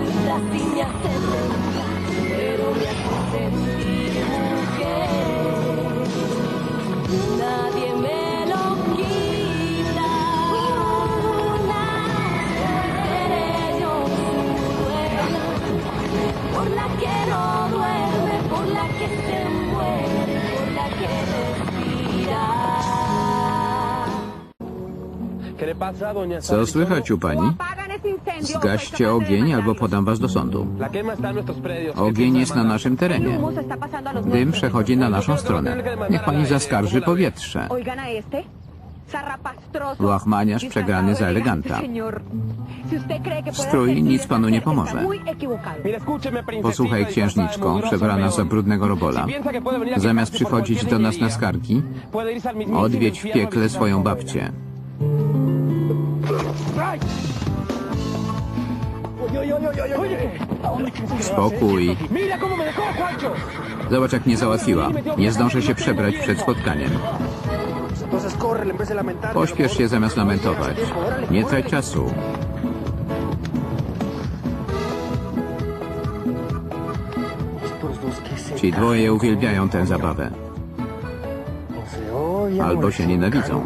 vueltas y me hacen pero me hacen sentir mujer. Nadie me lo quita. Seré yo su dueña, por la que no duerme, por la que se muere, por la que respira. ¿Qué le pasa, doña? Pani? Zgaście ogień albo podam was do sądu. Ogień jest na naszym terenie. Dym przechodzi na naszą stronę. Niech pani zaskarży powietrze. Łachmaniarz przegrany za eleganta. Strój nic panu nie pomoże. Posłuchaj, księżniczko, przebrana za brudnego robola. Zamiast przychodzić do nas na skargi, odwiedź w piekle swoją babcię. Spokój. Zobacz, jak mnie załatwiła. Nie zdążę się przebrać przed spotkaniem. Pośpiesz się zamiast lamentować. Nie trać czasu. Ci dwoje uwielbiają tę zabawę. Albo się nienawidzą.